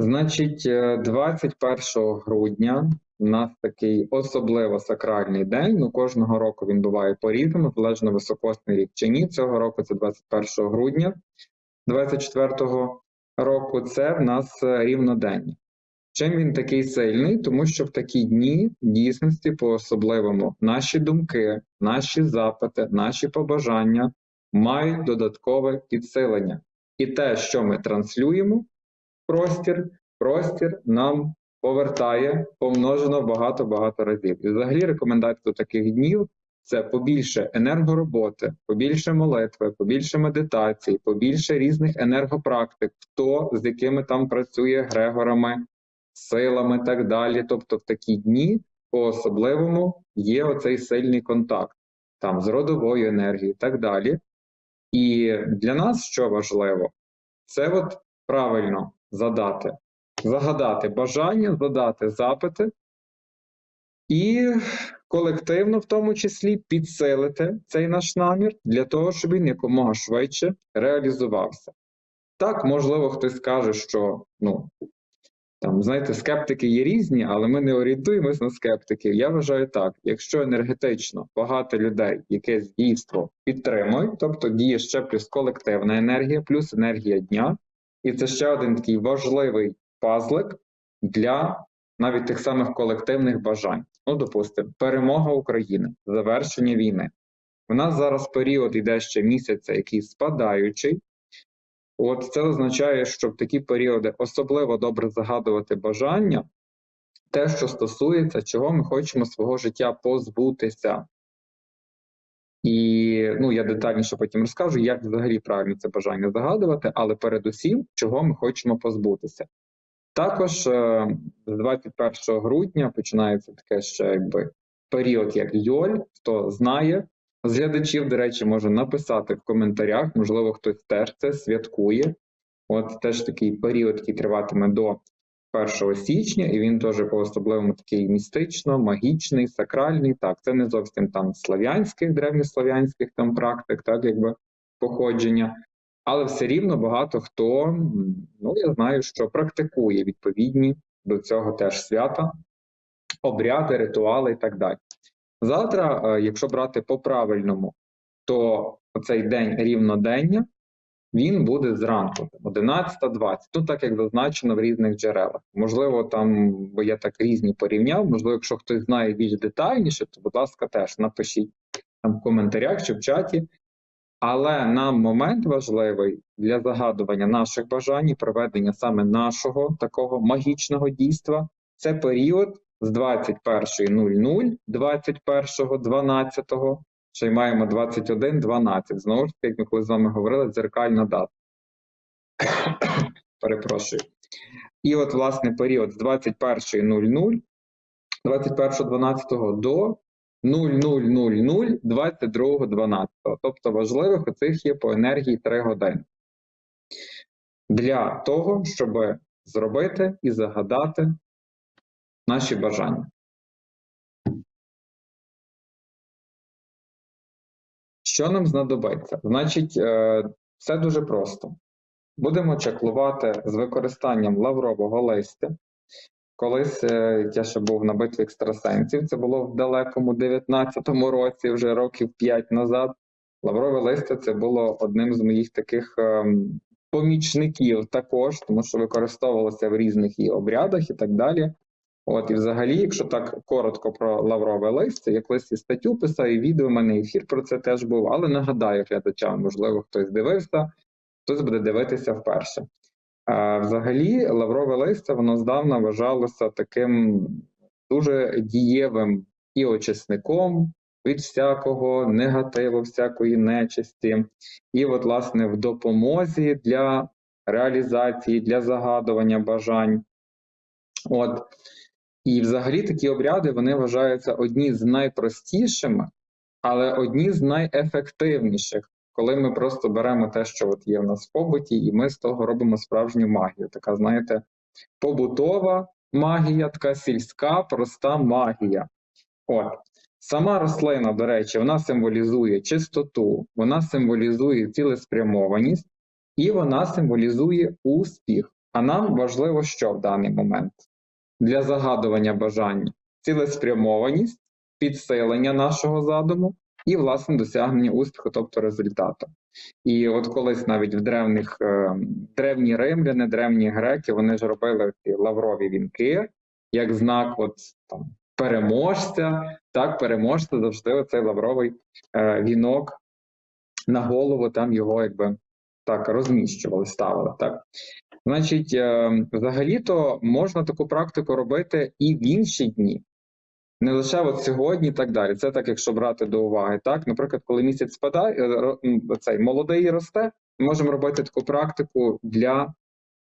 Значить, е, 21 грудня у нас такий особливо сакральний день. Ну, кожного року він буває по-різному, залежно високосний рік чи ні. Цього року це 21 грудня 24 року. Це в нас е, рівнодень. Чим він такий сильний? Тому що в такі дні в дійсності по-особливому наші думки, наші запити, наші побажання мають додаткове підсилення. І те, що ми транслюємо, простір, простір нам повертає помножено багато-багато разів. І взагалі рекомендація до таких днів це побільше енергороботи, побільше молитви, побільше медитацій, побільше різних енергопрактик, хто з якими там працює Грегорами, силами і так далі. Тобто в такі дні по-особливому є оцей сильний контакт там з родовою енергією і так далі. І для нас що важливо, це от правильно задати, загадати бажання, задати запити і колективно, в тому числі, підсилити цей наш намір для того, щоб він якомога швидше реалізувався. Так, можливо, хтось скаже, що ну, там, знаєте, скептики є різні, але ми не орієнтуємось на скептиків. Я вважаю так: якщо енергетично багато людей якесь дійство підтримують, тобто діє ще плюс колективна енергія, плюс енергія дня, і це ще один такий важливий пазлик для навіть тих самих колективних бажань. Ну, допустимо, перемога України, завершення війни. У нас зараз період йде ще місяця, який спадаючий. От це означає, що в такі періоди особливо добре загадувати бажання, те, що стосується, чого ми хочемо свого життя позбутися. І ну, я детальніше потім розкажу, як взагалі правильно це бажання загадувати, але передусім, чого ми хочемо позбутися. Також е, з 21 грудня починається таке ще якби період, як Йоль, хто знає. З глядачів, до речі, може написати в коментарях, можливо, хтось теж це святкує. От теж такий період, який триватиме до 1 січня, і він теж по-особливому такий містично, магічний, сакральний. Так, це не зовсім там слав'янських, древньослав'янських там практик, так якби походження. Але все рівно багато хто, ну я знаю, що практикує відповідні до цього теж свята, обряди, ритуали і так далі. Завтра, е, якщо брати по правильному, то цей день рівнодення він буде зранку, 11.20, ну так як зазначено в різних джерелах. Можливо, там, бо я так різні порівняв, можливо, якщо хтось знає більш детальніше, то, будь ласка, теж напишіть там в коментарях чи в чаті. Але нам момент важливий для загадування наших бажань і проведення саме нашого такого магічного дійства це період з 21.00, 21.12, ще й маємо 21.12. Знову ж таки, як ми коли з вами говорили, дзеркальна дата. Перепрошую. І от, власне, період з 21.00, 21.12 до 0000 22.12. Тобто важливих оцих є по енергії 3 години. Для того, щоб зробити і загадати наші бажання. Що нам знадобиться? Значить, е, все дуже просто. Будемо чаклувати з використанням лаврового листя. Колись е, я ще був на битві екстрасенсів, це було в далекому 19-му році, вже років 5 назад. Лаврове листя це було одним з моїх таких ем, помічників також, тому що використовувалося в різних і обрядах і так далі. От і взагалі, якщо так коротко про лаврове листя, я колись і статтю писав, і відео в мене ефір про це теж був, але нагадаю глядачам, можливо, хтось дивився, хтось буде дивитися вперше. А взагалі, лаврове листя воно здавна вважалося таким дуже дієвим і очисником від всякого негативу, всякої нечисті, і, от, власне, в допомозі для реалізації, для загадування бажань. От. І взагалі такі обряди вони вважаються одні з найпростішими, але одні з найефективніших, коли ми просто беремо те, що от є в нас в побуті, і ми з того робимо справжню магію. Така, знаєте, побутова магія, така сільська, проста магія. От. Сама рослина, до речі, вона символізує чистоту, вона символізує цілеспрямованість і вона символізує успіх. А нам важливо, що в даний момент для загадування бажання цілеспрямованість, підсилення нашого задуму і, власне, досягнення успіху, тобто результату. І от колись навіть в древніх е, древні римляни, древні греки, вони ж робили ці лаврові вінки як знак от, там, переможця. Так, переможця завжди оцей лавровий е, вінок на голову, там його якби так розміщували, ставили. Так. Значить, е, взагалі-то можна таку практику робити і в інші дні. Не лише от сьогодні і так далі. Це так, якщо брати до уваги. Так, наприклад, коли місяць спадає, е, цей молодий росте, ми можемо робити таку практику для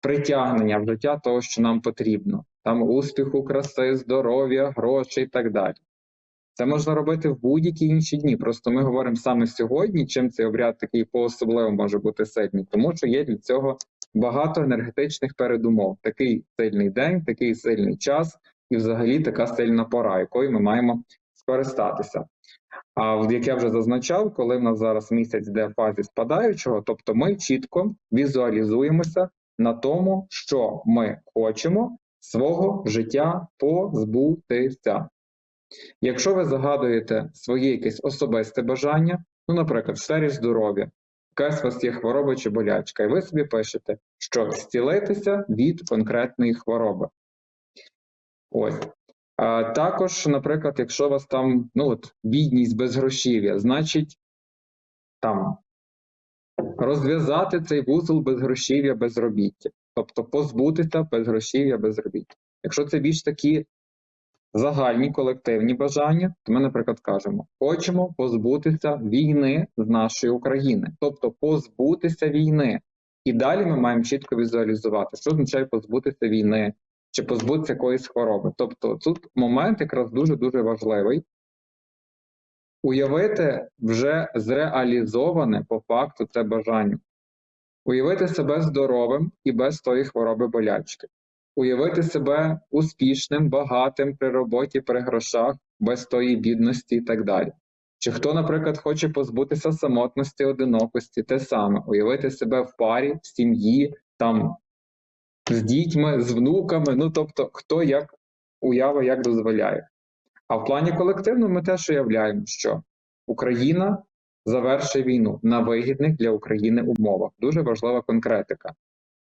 притягнення в життя того, що нам потрібно. Там успіху, краси, здоров'я, грошей і так далі. Це можна робити в будь-які інші дні. Просто ми говоримо саме сьогодні, чим цей обряд такий по-особливо може бути сильний, тому що є для цього багато енергетичних передумов. Такий сильний день, такий сильний час, і взагалі така сильна пора, якою ми маємо скористатися. А як я вже зазначав, коли в нас зараз місяць йде в фазі спадаючого, тобто ми чітко візуалізуємося на тому, що ми хочемо свого життя позбутися. Якщо ви загадуєте своє якесь особисте бажання, ну, наприклад, в сфері здоров'я, якась у вас є хвороба чи болячка, і ви собі пишете, що зцілитися від конкретної хвороби. Ось. А також, наприклад, якщо у вас там ну, от, бідність безгрошів'я, значить там розв'язати цей вузол безгрошів'я безробіття, тобто позбутися безгрошів'я безробіття. Якщо це більш такі загальні колективні бажання, то ми, наприклад, кажемо: хочемо позбутися війни з нашої України, тобто позбутися війни. І далі ми маємо чітко візуалізувати, що означає позбутися війни чи позбутися якоїсь хвороби. Тобто тут момент якраз дуже дуже важливий. Уявити вже зреалізоване по факту це бажання. Уявити себе здоровим і без тої хвороби болячки. Уявити себе успішним, багатим при роботі, при грошах, без тої бідності і так далі. Чи хто, наприклад, хоче позбутися самотності, одинокості, те саме, уявити себе в парі, в сім'ї, там з дітьми, з внуками, ну тобто, хто як уява як дозволяє. А в плані колективному ми теж уявляємо, що Україна завершить війну на вигідних для України умовах. Дуже важлива конкретика.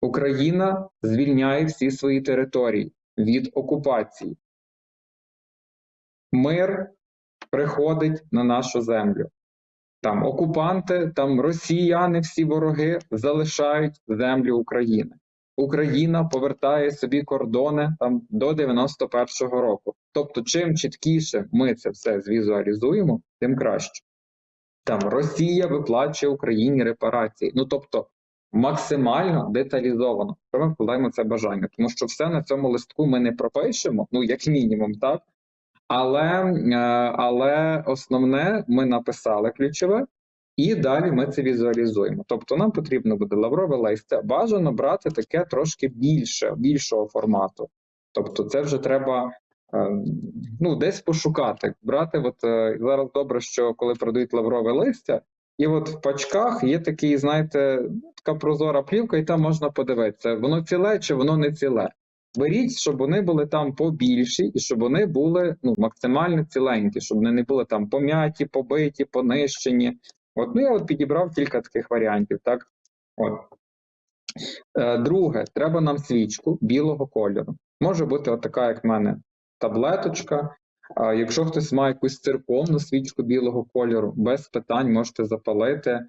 Україна звільняє всі свої території від окупації. Мир приходить на нашу землю. Там окупанти, там росіяни, всі вороги залишають землю України. Україна повертає собі кордони там до 91-го року. Тобто, чим чіткіше ми це все звізуалізуємо, тим краще. Там Росія виплачує Україні репарації. Ну тобто максимально деталізовано. Що ми вкладаємо це бажання, тому що все на цьому листку ми не пропишемо, ну як мінімум, так. Але, е, але основне ми написали ключове, і далі ми це візуалізуємо. Тобто нам потрібно буде лаврове листя. Бажано брати таке трошки більше, більшого формату. Тобто, це вже треба е, ну, десь пошукати. Брати, от е, зараз добре, що коли продають лаврове листя, і от в пачках є такий, знаєте, така прозора плівка, і там можна подивитися, воно ціле чи воно не ціле. Беріть, щоб вони були там побільші, і щоб вони були ну, максимально ціленькі, щоб вони не були там пом'яті, побиті, понищені. От, ну я от підібрав кілька таких варіантів. Так? От. Е, друге, треба нам свічку білого кольору. Може бути от така, як в мене, таблеточка. Якщо хтось має якусь церковну свічку білого кольору, без питань можете запалити.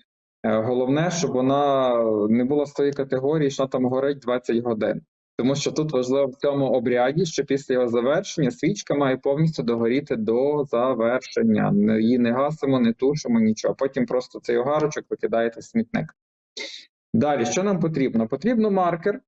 Е, Головне, щоб вона не була з тої категорії, що там горить 20 годин. Тому що тут важливо в цьому обряді, що після його завершення свічка має повністю догоріти до завершення. Її не гасимо, не тушимо, нічого. Потім просто цей огарочок викидаєте в смітник. Далі, що нам потрібно? Потрібно маркер.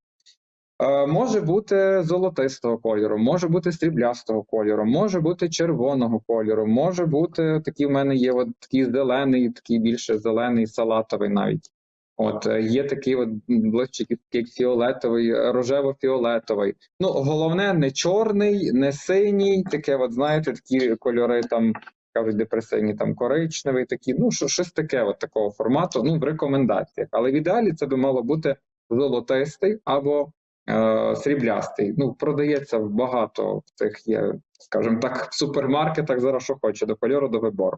Е, може бути золотистого кольору, може бути сріблястого кольору, може бути червоного кольору, може бути такий в мене є от такий зелений, такий більше зелений, салатовий навіть. От е, є такий от ближче як- фіолетовий, е, рожево-фіолетовий. Ну, головне, не чорний, не синій, таке, от знаєте, такі кольори там кажуть депресивні, там коричневий, такі, ну, що, щось таке, от такого формату, ну, в рекомендаціях. Але в ідеалі це би мало бути золотистий або сріблястий. Ну, продається багато в цих є, скажімо так, в супермаркетах зараз що хоче, до кольору, до вибору.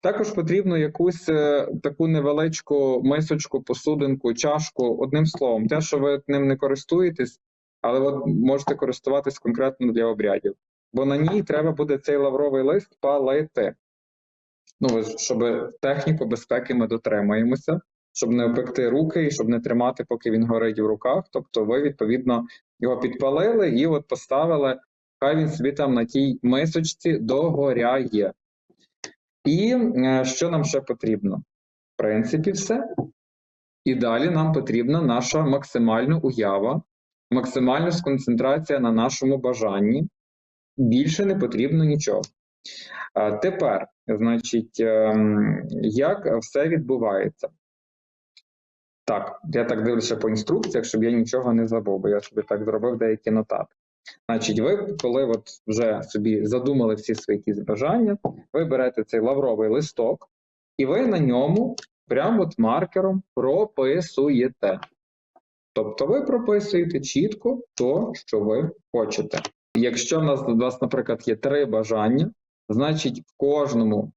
Також потрібно якусь е, таку невеличку мисочку, посудинку, чашку, одним словом, те, що ви ним не користуєтесь, але от можете користуватись конкретно для обрядів. Бо на ній треба буде цей лавровий лист палити. Ну, щоб техніку безпеки ми дотримаємося, щоб не опекти руки і щоб не тримати, поки він горить в руках. Тобто, ви відповідно його підпалили і от поставили, хай він собі там на тій мисочці догоряє. І е, що нам ще потрібно? В принципі, все. І далі нам потрібна наша максимальна уява, максимальна сконцентрація на нашому бажанні. Більше не потрібно нічого. Тепер, значить, ем, як все відбувається? Так, я так дивлюся по інструкціях, щоб я нічого не забув, бо я собі так зробив деякі нотати. Значить, ви, коли от вже собі задумали всі свої якісь бажання, ви берете цей лавровий листок, і ви на ньому прямо от маркером прописуєте. Тобто ви прописуєте чітко то, що ви хочете. Якщо в нас у вас, наприклад, є три бажання, значить в кожному,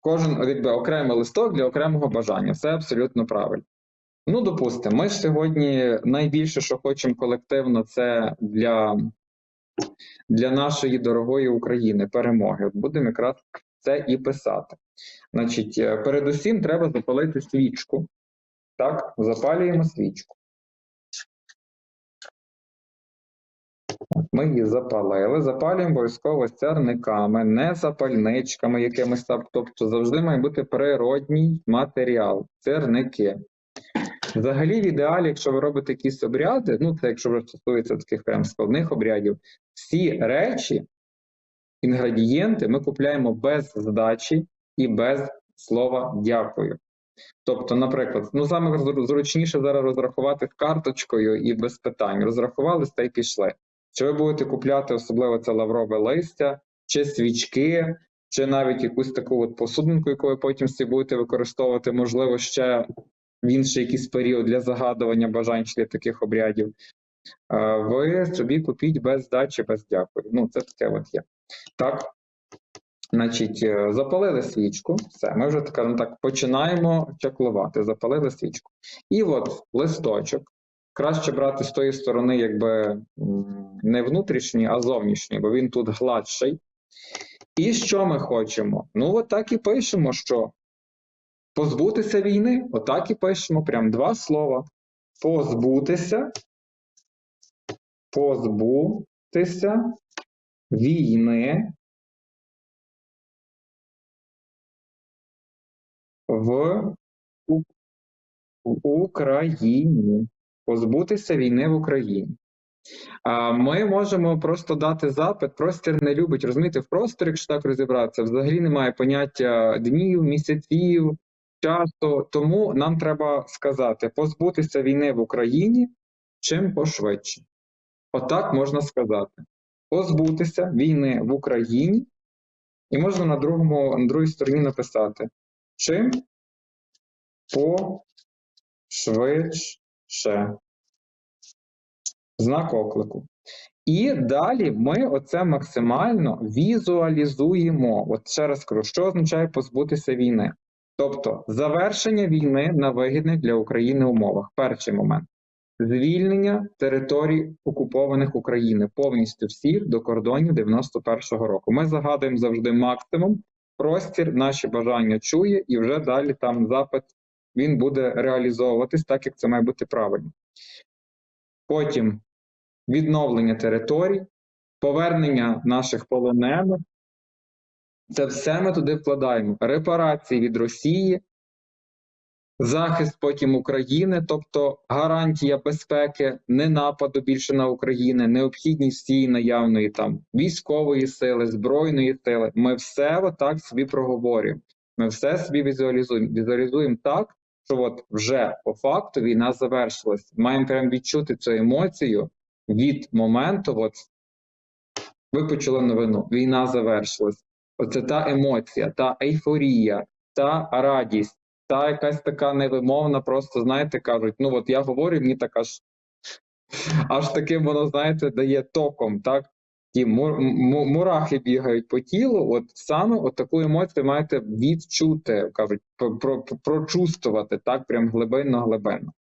кожен окремий листок для окремого бажання. Все абсолютно правильно. Ну, допустимо, ми ж сьогодні найбільше, що хочемо колективно, це для, для нашої дорогої України перемоги. Будемо якраз це і писати. Значить, е, передусім треба запалити свічку. Так, запалюємо свічку. Ми її запалили. Запалюємо обов'язково сярниками, не запальничками якимись. Тобто завжди має бути природній матеріал, сірники. Взагалі, в ідеалі, якщо ви робите якісь обряди, ну це якщо вже стосується таких прям складних обрядів, всі речі, інгредієнти ми купляємо без здачі і без слова дякую. Тобто, наприклад, ну саме зручніше зараз розрахувати карточкою і без питань. Розрахувались та й пішли. Чи ви будете купляти особливо це лаврове листя, чи свічки, чи навіть якусь таку от посудинку, яку ви потім собі будете використовувати, можливо, ще в інший якийсь період для загадування бажань чи для таких обрядів. Ви собі купіть без здачі, без дякую. Ну, це таке от є. Так. Значить, е, запалили свічку, все, ми вже скажімо так починаємо чаклувати. Запалили свічку. І от листочок. Краще брати з тої сторони, якби не внутрішній, а зовнішній, бо він тут гладший. І що ми хочемо? Ну, от так і пишемо, що позбутися війни. Отак і пишемо. Прям два слова. Позбутися. Позбутися війни в Україні. Позбутися війни в Україні. Ми можемо просто дати запит. Простір не любить. Розумієте, в просторі, якщо так розібратися, взагалі немає поняття днів, місяців, часу. Тому нам треба сказати: позбутися війни в Україні чим пошвидше. Отак можна сказати: позбутися війни в Україні, і можна на другому, на другій стороні написати: чим пошвидше. Знак оклику. І далі ми оце максимально візуалізуємо. От ще раз кажу, що означає позбутися війни. Тобто завершення війни на вигідних для України умовах. Перший момент. Звільнення територій окупованих України повністю всіх до кордонів 91-го року. Ми загадуємо завжди максимум. Простір наші бажання чує, і вже далі там запит він буде реалізовуватись так, як це має бути правильно. Потім відновлення територій, повернення наших полонених. Це все ми туди вкладаємо. Репарації від Росії, захист потім України, тобто гарантія безпеки, не нападу більше на Україну, необхідність всієї наявної там військової сили, збройної сили. Ми все отак собі проговорюємо. Ми все собі візуалізуємо. Візуалізуємо так, що от вже по факту війна завершилась. Маємо прям відчути цю емоцію від моменту, от ви почули новину, війна завершилась. Оце та емоція, та ейфорія, та радість, та якась така невимовна, просто знаєте, кажуть, ну от я говорю, мені така ж аж таким воно, знаєте, дає током, так? Ті му- му- мурахи бігають по тілу, от саме от таку емоцію маєте відчути, кажуть, про- про- прочувствувати так, прям глибинно-глибинно.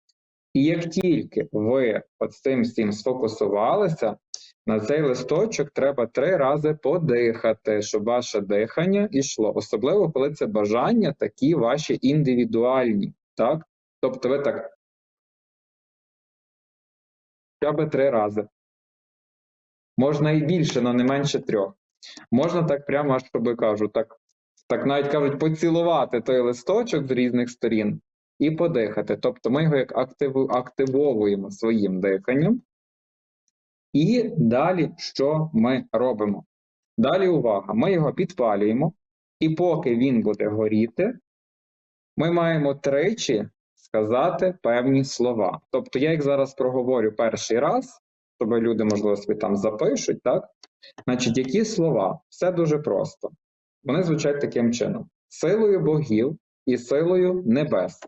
І як тільки ви от цим всім сфокусувалися, на цей листочок треба три рази подихати, щоб ваше дихання йшло. Особливо, коли це бажання такі ваші індивідуальні. Так? Тобто ви так хоча б три рази. Можна і більше, але не менше трьох. Можна так прямо, аж щоб кажу, так, так навіть кажуть, поцілувати той листочок з різних сторін і подихати. Тобто ми його як активу, активовуємо своїм диханням. І далі що ми робимо? Далі увага, ми його підпалюємо, і поки він буде горіти, ми маємо тричі сказати певні слова. Тобто я їх зараз проговорю перший раз, щоб люди, можливо, собі там запишуть, так? Значить, які слова? Все дуже просто. Вони звучать таким чином: силою богів і силою небес,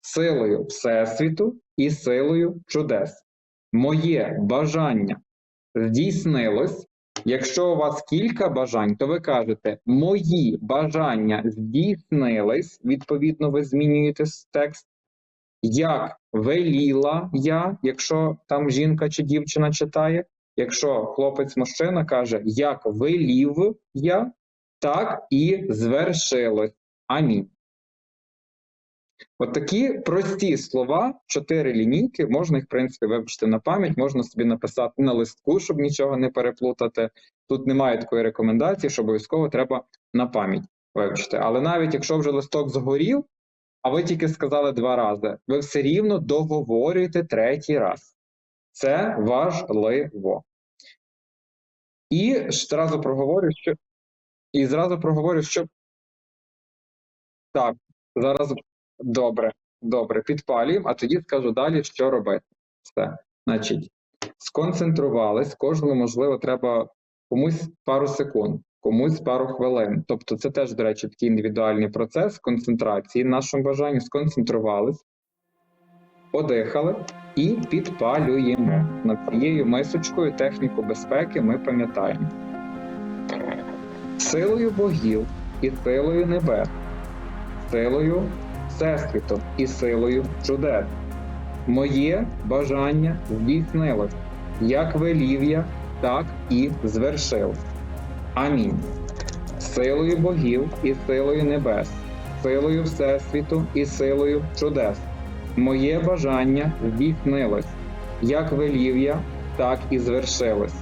силою Всесвіту і силою чудес. Моє бажання здійснилось. Якщо у вас кілька бажань, то ви кажете мої бажання здійснились. Відповідно, ви змінюєте текст. Як веліла я, якщо там жінка чи дівчина читає, якщо хлопець-мужчина каже, як велів я, так і звершилось. Амінь. От такі прості слова, чотири лінійки, можна їх, в принципі, вивчити на пам'ять, можна собі написати на листку, щоб нічого не переплутати. Тут немає такої рекомендації, що обов'язково треба на пам'ять вивчити. Але навіть якщо вже листок згорів, а ви тільки сказали два рази, ви все рівно договорюєте третій раз. Це важливо. І зразу проговорю, що і зразу проговорю, що так, зараз добре, добре, підпалюємо, а тоді скажу далі, що робити. Все. Значить, сконцентрувались, кожному, можливо, треба комусь пару секунд, комусь пару хвилин. Тобто, це теж, до речі, такий індивідуальний процес концентрації в нашому бажанні, сконцентрувались, подихали і підпалюємо. Над цією мисочкою техніку безпеки ми пам'ятаємо. Силою богів і силою небес, силою Всесвіту і силою чудес. Моє бажання здійснилось, як велів я, так і звершив. Амінь. Силою богів і силою небес, силою Всесвіту і силою чудес. Моє бажання здійснилось, як велів я, так і звершилось.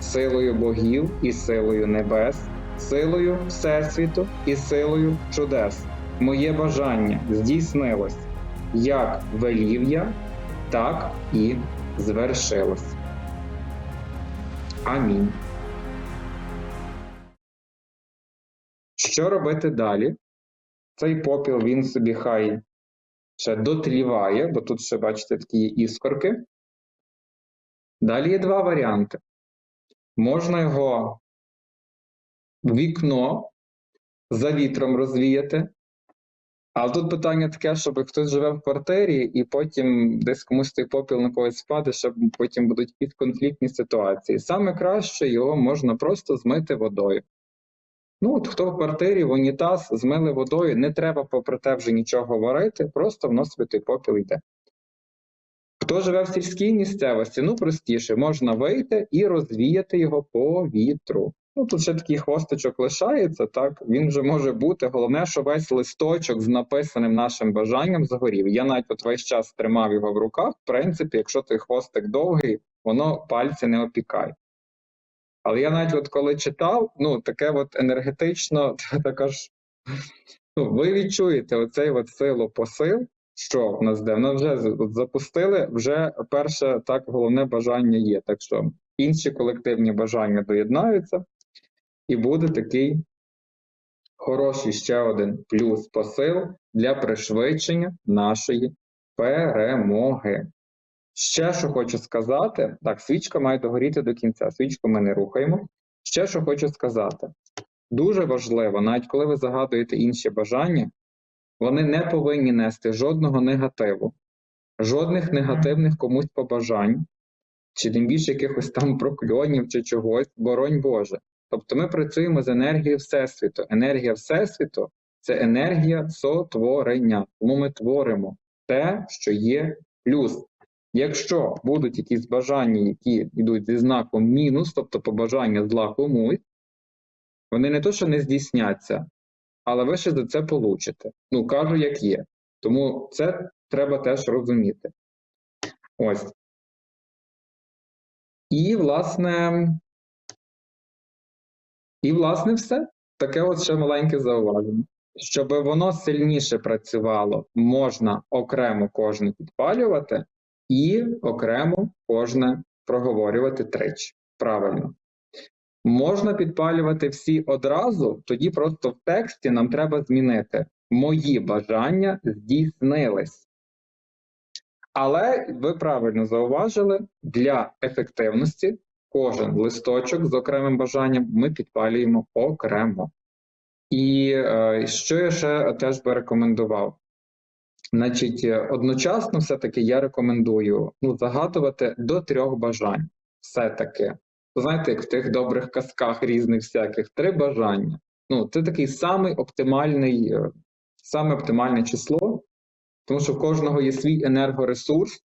Силою богів і силою небес, силою Всесвіту і силою чудес. Моє бажання здійснилось, як велів я, так і звершилось. Амінь. Що робити далі? Цей попіл він собі хай ще дотліває, бо тут ще, бачите, такі іскорки. Далі є два варіанти. Можна його вікно за вітром розвіяти. Але тут питання таке, щоб хтось живе в квартирі, і потім десь комусь той попіл на когось впаде, щоб потім будуть якісь конфліктні ситуації. Саме краще його можна просто змити водою. Ну, от хто в квартирі, в унітаз змили водою, не треба попри те вже нічого варити, просто воно собі той попіл йде. Хто живе в сільській місцевості, ну простіше, можна вийти і розвіяти його по вітру. Ну, тут ще такий хвостичок лишається, так, він вже може бути. Головне, що весь листочок з написаним нашим бажанням згорів. Я навіть от весь час тримав його в руках. В принципі, якщо той хвостик довгий, воно пальці не опікає. Але я навіть от коли читав, ну таке от енергетично, така ж, ну, ви відчуєте оцей от силу посил, що в нас де? Воно вже запустили, вже перше так головне бажання є. Так що інші колективні бажання доєднаються, і буде такий хороший ще один плюс посил для пришвидшення нашої перемоги. Ще що хочу сказати, так, свічка має догоріти до кінця. Свічку ми не рухаємо. Ще що хочу сказати. Дуже важливо, навіть коли ви загадуєте інші бажання, вони не повинні нести жодного негативу, жодних негативних комусь побажань. чи тим більше якихось там прокльонів чи чогось, боронь Боже. Тобто ми працюємо з енергією Всесвіту. Енергія Всесвіту це енергія сотворення. Тому ми творимо те, що є плюс. Якщо будуть якісь бажання, які йдуть зі знаком мінус, тобто побажання зла комусь, вони не то, що не здійсняться, але ви ще за це получите. Ну, кажу, як є. Тому це треба теж розуміти. Ось. І, власне, і, власне, все. Таке от ще маленьке зауваження. Щоб воно сильніше працювало, можна окремо кожне підпалювати і окремо кожне проговорювати тричі. Правильно. Можна підпалювати всі одразу, тоді просто в тексті нам треба змінити мої бажання здійснились. Але ви правильно зауважили, для ефективності кожен листочок з окремим бажанням ми підпалюємо окремо. І е, що я ще теж би рекомендував? Значить, е, одночасно все-таки я рекомендую ну, загадувати до трьох бажань. Все-таки. Знаєте, як в тих добрих казках різних всяких три бажання. Ну, це такий самий оптимальний, е, саме оптимальне число, тому що в кожного є свій енергоресурс,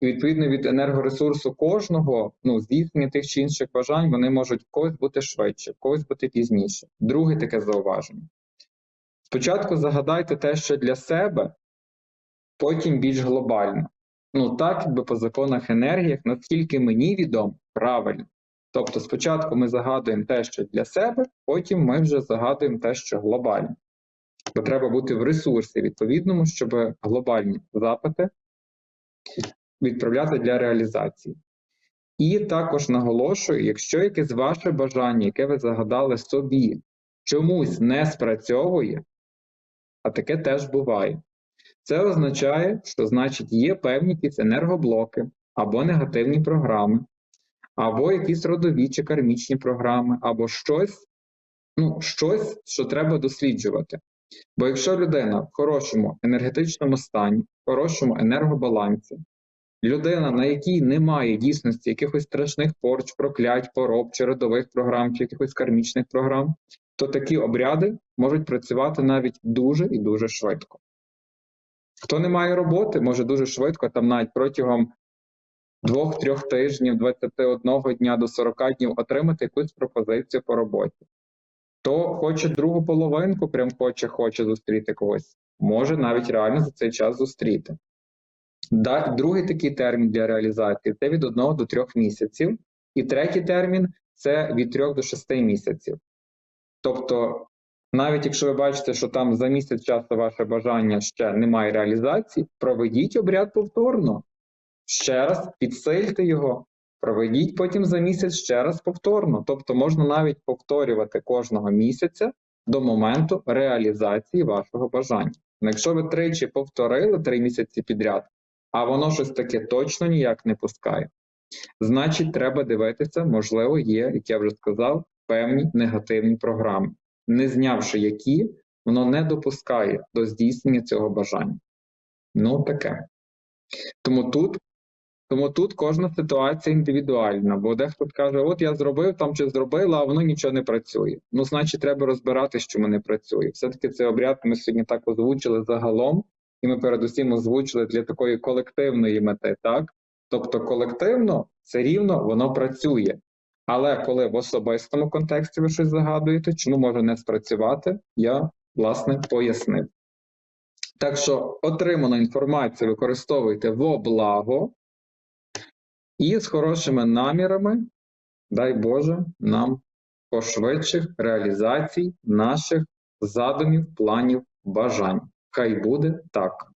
і відповідно від енергоресурсу кожного, ну, здійснення тих чи інших бажань, вони можуть когось бути швидше, когось бути пізніше. Друге таке зауваження. Спочатку загадайте те, що для себе, потім більш глобально. Ну, так, якби по законах енергіях, наскільки мені відомо, правильно. Тобто, спочатку ми загадуємо те, що для себе, потім ми вже загадуємо те, що глобально. Бо треба бути в ресурсі відповідному, щоб глобальні запити відправляти для реалізації. І також наголошую, якщо якесь ваше бажання, яке ви загадали собі, чомусь не спрацьовує, а таке теж буває. Це означає, що значить є певні якісь енергоблоки або негативні програми, або якісь родові чи кармічні програми, або щось, ну, щось, що треба досліджувати. Бо якщо людина в хорошому енергетичному стані, в хорошому енергобалансі, людина, на якій немає дійсності якихось страшних порч, проклять, пороб, чи родових програм, чи якихось кармічних програм, то такі обряди можуть працювати навіть дуже і дуже швидко. Хто не має роботи, може дуже швидко, там навіть протягом двох-трьох тижнів, 21 дня до 40 днів отримати якусь пропозицію по роботі. Хто хоче другу половинку, прям хоче, хоче зустріти когось, може навіть реально за цей час зустріти. Другий такий термін для реалізації це від 1 до 3 місяців, і третій термін це від 3 до 6 місяців. Тобто, навіть якщо ви бачите, що там за місяць часу ваше бажання ще немає реалізації, проведіть обряд повторно. Ще раз підсильте його, проведіть потім за місяць ще раз повторно. Тобто можна навіть повторювати кожного місяця до моменту реалізації вашого бажання. Якщо ви тричі повторили три місяці підряд, а воно щось таке точно ніяк не пускає, значить, треба дивитися, можливо, є, як я вже сказав, певні негативні програми, не знявши які, воно не допускає до здійснення цього бажання. Ну, таке. Тому тут тому тут кожна ситуація індивідуальна, бо дехто каже, от я зробив там чи зробила, а воно нічого не працює. Ну, значить, треба розбиратися, чому не працює. Все-таки цей обряд ми сьогодні так озвучили загалом, і ми передусім озвучили для такої колективної мети, так? Тобто, колективно це рівно воно працює. Але коли в особистому контексті ви щось загадуєте, чому може не спрацювати, я власне пояснив. Так що отриману інформацію використовуйте во благо. І з хорошими намірами, дай Боже, нам пошвидших реалізацій наших задумів, планів, бажань. Хай буде так.